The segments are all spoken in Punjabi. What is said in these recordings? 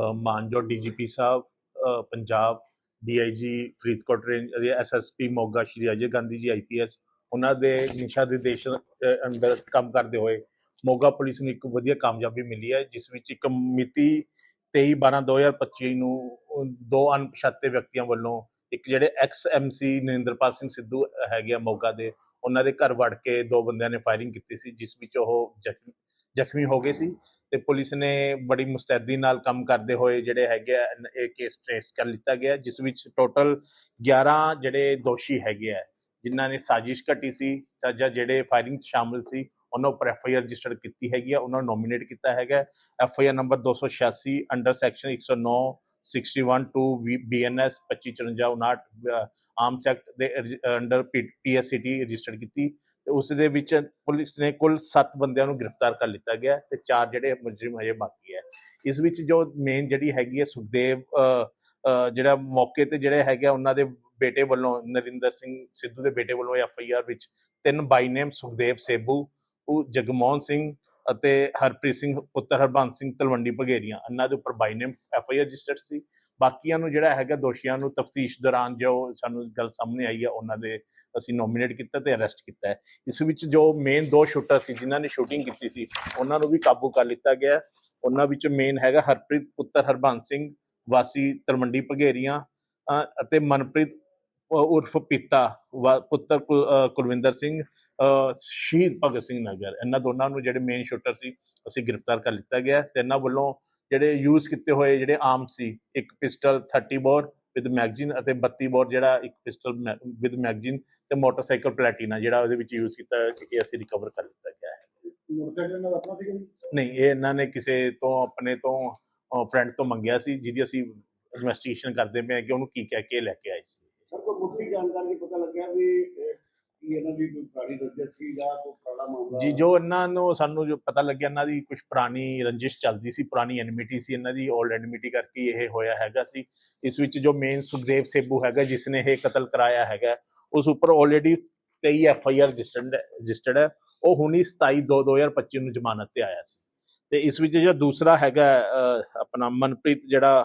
ਅ, ਮਾਨਯੋਗ ਡੀਜੀਪੀ ਸਾਹਿਬ Punjab DIG Faridkot range SSP Moga Shri Ajay Gandhi ji IPS ਉਹਨਾਂ ਦੇ ਦਿਸ਼ਾ ਨਿਰਦੇਸ਼ ਅ, ਅੰਦਰ ਕੰਮ ਕਰਦੇ ਹੋਏ ਮੋਗਾ ਪੁਲਿਸ ਨੂੰ ਇੱਕ ਵਧੀਆ ਕਾਮਯਾਬੀ ਮਿਲੀ ਹੈ ਜਿਸ ਵਿੱਚ ਇੱਕ ਮਿਤੀ 23 12 2025 ਨੂੰ ਦੋ ਅਣਪਛਾਤੇ ਵਿਅਕਤੀਆਂ ਵੱਲੋਂ ਇੱਕ ਜਿਹੜੇ ਐਕਸ ਐਮਸੀ ਨਰਿੰਦਰਪਾਲ ਸਿੰਘ ਸਿੱਧੂ ਹੈਗੇ ਆ ਮੋਗਾ ਦੇ ਉਹਨਾਂ ਦੇ ਘਰ ਵੜ ਕੇ ਦੋ ਬੰਦਿਆਂ ਨੇ ਫਾਇਰਿੰਗ ਕੀਤੀ ਸੀ ਜਿਸ ਵਿੱਚ ਉਹ ਜ਼ਖਮੀ ਜ਼ਖਮੀ ਹੋ ਗਏ ਸੀ। ਤੇ ਪੁਲਿਸ ਨੇ ਬੜੀ ਮੁਸਤੈਦੀ ਨਾਲ ਕੰਮ ਕਰਦੇ ਹੋਏ ਜਿਹੜੇ ਹੈਗੇ ਆ ਇਹ ਕੇਸ ਟ੍ਰੇਸ ਕਰ ਲਿੱਤਾ ਗਿਆ, ਜਿਸ ਵਿੱਚ ਟੋਟਲ 11 ਜਿਹੜੇ ਦੋਸ਼ੀ ਹੈਗੇ ਆ, ਜਿਨ੍ਹਾਂ ਨੇ ਸਾਜ਼ਿਸ਼ ਘਟੀ ਸੀ, ਜਾਂ ਜਾਂ ਜਿਹੜੇ ਫਾਇਰਿੰਗ 'ਚ ਸ਼ਾਮਲ ਸੀ, ਉਹਨਾਂ ਉੱਪਰ ਐਫ ਆਈ ਆਰ ਰਜਿਸਟਰ ਕੀਤੀ ਹੈਗੀ ਆ, ਉਹਨਾਂ ਨੂੰ ਨੋਮੀਨੇਟ ਕੀਤਾ ਹੈਗਾ F I R number 286 under section 109 61 two BNS 2554 arms act ਦੇ ਅੰਡਰ ਪੀਐਸਸੀਟੀ ਰਜਿਸਟਰ ਕੀਤੀ। ਤੇ ਉਸ ਦੇ ਵਿੱਚ ਪੁਲਿਸ ਨੇ ਕੁੱਲ 7 ਬੰਦਿਆਂ ਨੂੰ ਗ੍ਰਿਫਤਾਰ ਕਰ ਲਿੱਤਾ ਗਿਆ ਤੇ ਚਾਰ ਜਿਹੜੇ ਮੁਜਰਮ ਹਜੇ ਬਾਕੀ ਹੈ। ਇਸ ਵਿੱਚ ਜੋ ਮੇਨ ਜਿਹੜੀ ਹੈਗੀ ਹੈ ਸੁਖਦੇਵ ਜਿਹੜਾ ਮੌਕੇ ਤੇ ਜਿਹੜੇ ਹੈਗੇ ਆ ਉਹਨਾਂ ਦੇ ਬੇਟੇ ਵੱਲੋਂ, ਨਰਿੰਦਰ ਸਿੰਘ ਸਿੱਧੂ ਦੇ ਬੇਟੇ ਵੱਲੋਂ ਐਫ ਆਈ ਆਰ ਵਿੱਚ ਤਿੰਨ ਬਾਈ ਨੇਮ ਸੁਖਦੇਵ ਸੇਬੂ, ਉਹ ਜਗਮੋਹਨ ਸਿੰਘ ਅਤੇ ਹਰਪ੍ਰੀਤ ਸਿੰਘ, ਪੁੱਤਰ ਹਰਬੰਸ ਸਿੰਘ ਤਲਵੰਡੀ ਭਗੇਰੀਆਂ, ਇਹਨਾਂ ਦੇ ਉੱਪਰ by name F I R registered ਸੀ। ਬਾਕੀਆਂ ਨੂੰ ਜਿਹੜਾ ਹੈਗਾ ਦੋਸ਼ੀਆਂ ਨੂੰ ਤਫਤੀਸ਼ ਦੌਰਾਨ ਜੋ ਸਾਨੂੰ ਗੱਲ ਸਾਹਮਣੇ ਆਈ ਹੈ ਉਹਨਾਂ ਦੇ ਅਸੀਂ ਨੋਮੀਨੇਟ ਕੀਤਾ ਤੇ ਅਰੈਸਟ ਕੀਤਾ ਹੈ। ਇਸ ਵਿੱਚ ਜੋ ਮੇਨ ਦੋ ਸ਼ੂਟਰ ਸੀ, ਜਿਨ੍ਹਾਂ ਨੇ ਸ਼ੂਟਿੰਗ ਕੀਤੀ ਸੀ, ਉਹਨਾਂ ਨੂੰ ਵੀ ਕਾਬੂ ਕਰ ਲਿੱਤਾ ਗਿਆ ਉਹਨਾਂ ਵਿੱਚ ਮੇਨ ਹੈਗਾ ਹਰਪ੍ਰੀਤ, ਪੁੱਤਰ ਹਰਬੰਸ ਸਿੰਘ, ਵਾਸੀ ਤਲਵੰਡੀ ਭਗੇਰੀਆਂ ਅਤੇ ਮਨਪ੍ਰੀਤ ਉਰਫ ਪਿਤਾ ਪੁੱਤਰ ਕੁਲਵਿੰਦਰ ਸਿੰਘ ਸ਼ਹੀਦ ਭਗਤ ਸਿੰਘ ਨਗਰ। ਇਹਨਾਂ ਦੋਨਾਂ ਨੂੰ ਜਿਹੜੇ ਮੇਨ ਸ਼ੂਟਰ ਸੀ ਅਸੀਂ ਗ੍ਰਿਫਤਾਰ ਕਰ ਲਿੱਤਾ ਗਿਆ ਤੇ ਇਹਨਾਂ ਵੱਲੋਂ ਜਿਹੜੇ ਯੂਜ਼ ਕੀਤੇ ਹੋਏ ਜਿਹੜੇ ਆਰਮ ਸੀ ਇੱਕ ਪਿਸਟਲ 30 ਬੋਰ ਵਿਦ ਮੈਗਜ਼ੀਨ ਅਤੇ 32 ਬੋਰ ਜਿਹੜਾ ਇੱਕ ਪਿਸਟਲ ਵਿਦ ਮੈਗਜ਼ੀਨ ਤੇ ਮੋਟਰਸਾਈਕਲ ਪਲੈਟੀਨਾ ਜਿਹੜਾ ਉਹਦੇ ਵਿੱਚ ਯੂਜ਼ ਕੀਤਾ ਹੋਇਆ ਸੀ ਇਹ ਅਸੀਂ ਰਿਕਵਰ ਕਰ ਲਿੱਤਾ ਗਿਆ ਹੈ। ਮੋਟਰਸਾਈਕਲ ਆਪਣਾ ਨਹੀਂ ਇਹ ਇਹਨਾਂ ਨੇ ਕਿਸੇ ਤੋਂ ਆਪਣੇ ਤੋਂ ਫਰੈਂਡ ਤੋਂ ਮੰਗਿਆ ਸੀ ਜਿਹਦੀ ਅਸੀਂ ਇਨਵੈਸਟੀਗੇਸ਼ਨ ਕਰਦੇ ਪਏ ਕਿ ਉਹਨੂੰ ਕੀ ਕਹਿ ਕੇ ਲੈ ਕੇ ਆਏ ਸੀ। ਮੁੱਢਲੀ ਜਾਣਕਾਰੀ ਪਤਾ ਲੱਗਿਆ ਵੀ ਕੀ ਇਹਨਾਂ ਦੀ ਕੋਈ ਪੁਰਾਣੀ ਰੰਜਿਸ਼ ਸੀ ਜਾਂ ਕੋਈ ਪੁਰਾਣਾ ਮਾਮਲਾ? ਜੀ, ਜੋ ਇਹਨਾਂ ਨੂੰ ਸਾਨੂੰ ਜੋ ਪਤਾ ਲੱਗਿਆ, ਇਹਨਾਂ ਦੀ ਕੁਝ ਪੁਰਾਣੀ ਰੰਜਿਸ਼ ਚੱਲਦੀ ਸੀ, ਪੁਰਾਣੀ ਐਨਿਮਿਟੀ ਸੀ, ਇਹਨਾਂ ਦੀ 올ਡ ਐਨਿਮਿਟੀ ਕਰਕੇ ਇਹ ਹੋਇਆ ਹੈਗਾ ਸੀ। ਇਸ ਵਿੱਚ ਜੋ ਮੇਨ ਸੁਖਦੇਵ ਸੇਬੂ ਹੈਗਾ, ਜਿਸ ਨੇ ਇਹ ਕਤਲ ਕਰਾਇਆ ਹੈਗਾ, ਉਸ ਉੱਪਰ already 23 F I R registered registered ਹੈ। ਉਹ ਹੁਣੀ 27 2 2025 ਨੂੰ ਜ਼ਮਾਨਤ ਤੇ ਆਇਆ ਸੀ। ਤੇ ਇਸ ਵਿੱਚ ਜਿਹੜਾ ਦੂਸਰਾ ਹੈਗਾ ਆਪਣਾ ਮਨਪ੍ਰੀਤ ਜਿਹੜਾ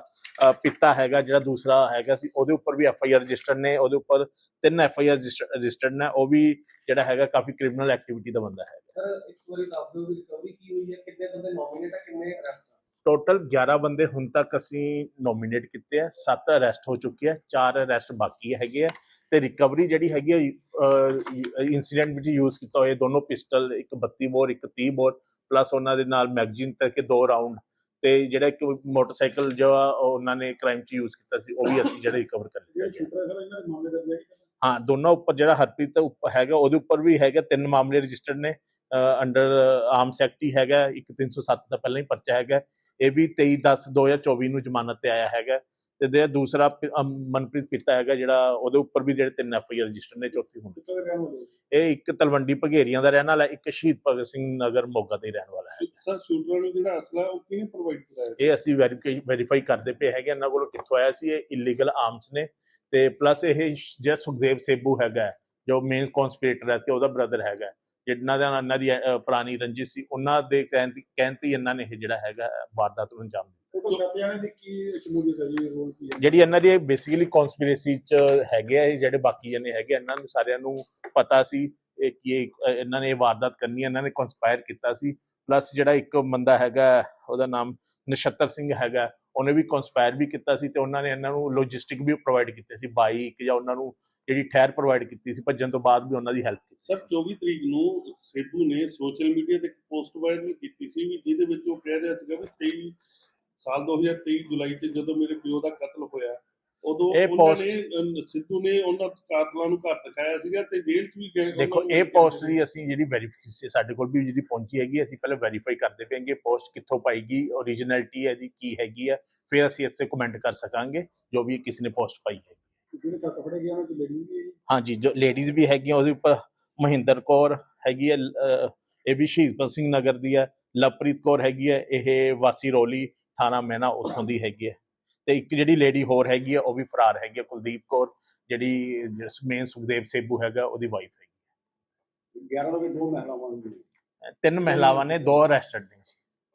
ਪਿਤਾ ਹੈਗਾ, ਜਿਹੜਾ ਦੂਸਰਾ ਹੈਗਾ ਸੀ, ਉਹਦੇ ਉੱਪਰ ਵੀ ਐਫ ਆਈ ਆਰ ਰਜਿਸਟਰਡ ਨੇ, ਉਹਦੇ ਉੱਪਰ ਤਿੰਨ ਐਫ ਆਈ ਆਰ ਰਜਿਸਟਰਡ ਨੇ, ਉਹ ਵੀ ਜਿਹੜਾ ਹੈਗਾ ਕਾਫੀ ਕ੍ਰਿਮੀਨਲ ਐਕਟੀਵਿਟੀ ਦਾ ਬੰਦਾ ਹੈ। ਸਰ, ਇੱਕ ਵਾਰੀ ਦੱਸ ਦਿਓ ਵੀ ਰਿਕਵਰੀ ਕੀ ਹੋਈ ਹੈ, ਕਿੰਨੇ ਬੰਦੇ ਨੋਮੀਨੇਟ ਆ ਕਿੰਨੇ ਅਰੈਸਟ ਟੋਟਲ 11 ਬੰਦੇ ਹੁਣ ਤੱਕ ਅਸੀਂ ਨੋਮੀਨੇਟ ਕੀਤੇ ਆ 7 ਅਰੈਸਟ ਹੋ ਚੁੱਕੇ ਆ 4 ਅਰੈਸਟ ਬਾਕੀ ਹੈਗੇ ਆ ਤੇ ਰਿਕਵਰੀ ਜਿਹੜੀ ਹੈਗੀ ਆ ਇਨਸੀਡੈਂਟ ਵਿੱਚ ਯੂਜ਼ ਕੀਤਾ ਹੋਇਆ ਦੋਨੋਂ ਪਿਸਟਲ ਇੱਕ 32 ਬੋਰ, ਇੱਕ 30 ਬੋਰ ਪਲੱਸ ਉਹਨਾਂ ਦੇ ਨਾਲ ਮੈਗਜ਼ੀਨ ਤੱਕ ਦੋ ਰਾਉਂਡ ਤੇ ਜਿਹੜਾ ਇੱਕ ਮੋਟਰਸਾਈਕਲ ਜੋ ਉਹਨਾਂ ਨੇ ਕ੍ਰਾਈਮ 'ਚ ਯੂਜ਼ ਕੀਤਾ ਸੀ, ਉਹ ਵੀ ਅਸੀਂ ਜਿਹੜਾ ਰਿਕਵਰ ਕਰ ਲਿਆ ਹੈ ਜੀ? ਹਾਂ, ਦੋਨਾਂ ਉੱਪਰ ਜਿਹੜਾ ਹਰਪ੍ਰੀਤ ਉੱਪਰ ਹੈਗਾ, ਉਹਦੇ ਉੱਪਰ ਵੀ ਹੈਗਾ, ਤਿੰਨ ਮਾਮਲੇ ਰਜਿਸਟਰਡ ਨੇ ਅੰਡਰ ਆਰਮਸ ਐਕਟ ਹੀ ਹੈਗਾ, ਇੱਕ 307 ਦਾ ਪਹਿਲਾਂ ਹੀ ਪਰਚਾ ਹੈਗਾ ਇਹ ਵੀ 23 10 2024 ਨੂੰ ਜ਼ਮਾਨਤ ਤੇ ਆਇਆ ਹੈਗਾ। ਤੇ ਦੇ ਦੂਸਰਾ ਮਨਪ੍ਰੀਤ ਪਿਤਾ ਹੈਗਾ ਜਿਹੜਾ ਉਹਦੇ ਉੱਪਰ ਵੀ ਜਿਹੜੇ ਤਿੰਨ ਐਫ ਆਈ ਆਰ ਰਜਿਸਟਰ ਨੇ ਚੌਥੀ ਹੁੰਦੀ? ਇਹ ਇੱਕ ਤਲਵੰਡੀ ਭਗੇਰੀਆਂ ਦਾ ਰਹਿਣ ਵਾਲਾ ਇੱਕ ਸ਼ਹੀਦ ਭਗਤ ਸਿੰਘ ਨਗਰ ਮੋਗਾ ਦੇ ਰਹਿਣ ਵਾਲਾ ਹੈ ਸਰ ਸ਼ੂਟਰਾਂ ਨੂੰ ਜਿਹੜਾ ਅਸਲਾ ਉਹ ਕਿਹਨੇ ਪ੍ਰੋਵਾਈਡ ਕਰਾਇਆ ਇਹ ਅਸੀਂ ਵੈਰੀਫਾਈ ਕਰਦੇ ਪਏ ਹੈਗੇ ਇਹਨਾਂ ਕੋਲੋਂ ਕਿੱਥੋਂ ਆਇਆ ਸੀ ਇਹ ਇਲੀਗਲ ਆਰਮਸ ਨੇ। ਤੇ ਪਲੱਸ ਇਹ ਜਿਹੜਾ ਸੁਖਦੇਵ ਸੇਬੂ ਹੈਗਾ ਜੋ ਮੇਨ ਕਨਸਪੀਰੇਟਰ ਹੈ ਤੇ ਉਹਦਾ ਬ੍ਰਦਰ ਹੈਗਾ। ਜਿਨ੍ਹਾਂ ਦਾ ਇਹਨਾਂ ਦੀ ਪੁਰਾਣੀ ਰੰਜਿਸ਼ ਸੀ ਉਹਨਾਂ ਦੇ ਕਹਿਣ ਤੇ ਇਹਨਾਂ ਨੇ ਇਹ ਜਿਹੜਾ ਹੈਗਾ ਵਾਰਦਾਤ ਨੂੰ ਅੰਜਾਮ ਦਿੱਤਾ। ਜਿਹੜੀ ਇਹਨਾਂ ਦੀ ਬੇਸਿਕਲੀ ਕਨਸਪੀਰੇਸੀ ਚ ਹੈਗੇ ਆ ਜਿਹੜੇ ਬਾਕੀ ਜਣੇ ਹੈਗੇ ਇਹਨਾਂ ਨੂੰ ਸਾਰਿਆਂ ਨੂੰ ਪਤਾ ਸੀ ਕਿ ਇਹਨਾਂ ਨੇ ਇਹ ਵਾਰਦਾਤ ਕਰਨੀ ਇਹਨਾਂ ਨੇ ਕਨਸਪਾਇਰ ਕੀਤਾ ਸੀ। ਪਲੱਸ ਜਿਹੜਾ ਇੱਕ ਬੰਦਾ ਹੈਗਾ ਉਹਦਾ ਨਾਮ ਨਛੱਤਰ ਸਿੰਘ ਹੈਗਾ ਉਹਨੇ ਵੀ ਕਨਸਪਾਇਰ ਵੀ ਕੀਤਾ ਸੀ ਤੇ ਉਹਨਾਂ ਨੇ ਇਹਨਾਂ ਨੂੰ ਲੌਜਿਸਟਿਕ ਵੀ ਪ੍ਰੋਵਾਈਡ ਕੀਤੇ ਸੀ ਬਾਈਕ ਜਾਂ ਉਹਨਾਂ ਨੂੰ ਜਿਹੜੀ ਠਹਿਰ ਪ੍ਰੋਵਾਈਡ ਕੀਤੀ ਸੀ ਭੱਜਣ ਤੋਂ ਬਾਅਦ ਵੀ ਉਹਨਾਂ ਦੀ ਹੈਲਪ ਕੀਤੀ ਸਰ 24 ਤਰੀਕ ਨੂੰ ਸਿੱਧੂ ਨੇ ਸੋਸ਼ਲ ਮੀਡੀਆ ਤੇ ਇੱਕ ਪੋਸਟ ਵਾਇਰਲ ਕੀਤੀ ਸੀ ਵੀ ਜਿਹਦੇ ਵਿੱਚ ਉਹ ਕਹਿ ਰਿਹਾ ਸੀਗਾ ਵੀ 23 ਸਾਲ 2023 ਜੁਲਾਈ ਤੇ ਜਦੋਂ ਮੇਰੇ ਪਿਓ ਦਾ ਕਤਲ ਹੋਇਆ ਉਦੋਂ ਇਹ ਉਹਨਾਂ post- ਨੇ ਸਿੱਧੂ ਨੇ ਉਹਨਾਂ ਕਾਤਲਾਂ ਨੂੰ ਘਰ ਦਿਖਾਇਆ ਸੀਗਾ ਤੇ ਜੇਲ੍ਹ 'ਚ ਵੀ ਗਏ ਦੇਖੋ ਨੂੰ ਇਹ ਪੋਸਟ। ਦੀ ਅਸੀਂ ਜਿਹੜੀ ਵੈਰੀਫਿਕੇਸ਼ਨ ਸਾਡੇ ਕੋਲ ਵੀ ਜਿਹੜੀ ਪਹੁੰਚੀ ਹੈਗੀ ਅਸੀਂ ਪਹਿਲਾਂ ਵੈਰੀਫਾਈ ਕਰਦੇ ਪਏ ਕਿ ਪੋਸਟ ਕਿੱਥੋਂ ਪਾਈਗੀ ਓਰੀਜਨੈਲਿਟੀ ਹੈ ਦੀ ਕੀ ਹੈਗੀ ਹੈ ਫਿਰ ਅਸੀਂ ਇਸ ਤੇ ਕਮੈਂਟ ਕਰ ਸਕਾਂਗੇ ਜੋ ਵੀ ਕਿਸੇ ਨੇ ਪੋਸਟ ਪਾਈ ਹੈ ਜਿਹੜੇ ਸੱਤ ਫੜੇ ਗਏ ਉਹਨਾਂ ਚ ਲੇਡੀ ਵੀ ਹੈ ਜੀ ਹਾਂਜੀ ਜੋ ਲੇਡੀਜ਼ ਵੀ ਹੈਗੀਆਂ ਉਹਦੇ ਉੱਪਰ ਮਹਿੰਦਰ ਹੈਗੀ ਹੈ ਅਹ, ਇਹ ਵੀ ਸ਼ਹੀਦ ਭਗਤ ਸਿੰਘ ਨਗਰ ਦੀ ਹੈ ਲਵਪ੍ਰੀਤ ਕੌਰ ਹੈਗੀ ਹੈ ਇਹ ਵਾਸੀ ਰੋਲੀ ਥਾਣਾ ਮਹਿਣਾ ਉੱਥੋਂ ਦੀ ਹੈਗੀ ਹੈ ਤੇ ਇੱਕ ਜਿਹੜੀ ਲੇਡੀ ਹੋਰ ਹੈਗੀ ਹੈ ਉਹ ਵੀ ਫਰਾਰ ਹੈਗੀ ਹੈ ਕੁਲਦੀਪ ਕੌਰ ਜਿਹੜੀ ਮੇਨ ਸੁਖਦੇਵ ਸੇਬੂ ਹੈਗਾ ਉਹਦੀ ਵਾਈਫ ਹੈਗੀ 11 ਦੇ ਦੋ ਮਹਿਲਾਵਾਂ ਨੂੰ। ਤਿੰਨ ਮਹਿਲਾਵਾਂ ਨੇ ਦੋ ਅਰੈਸਟਡ ਨੇ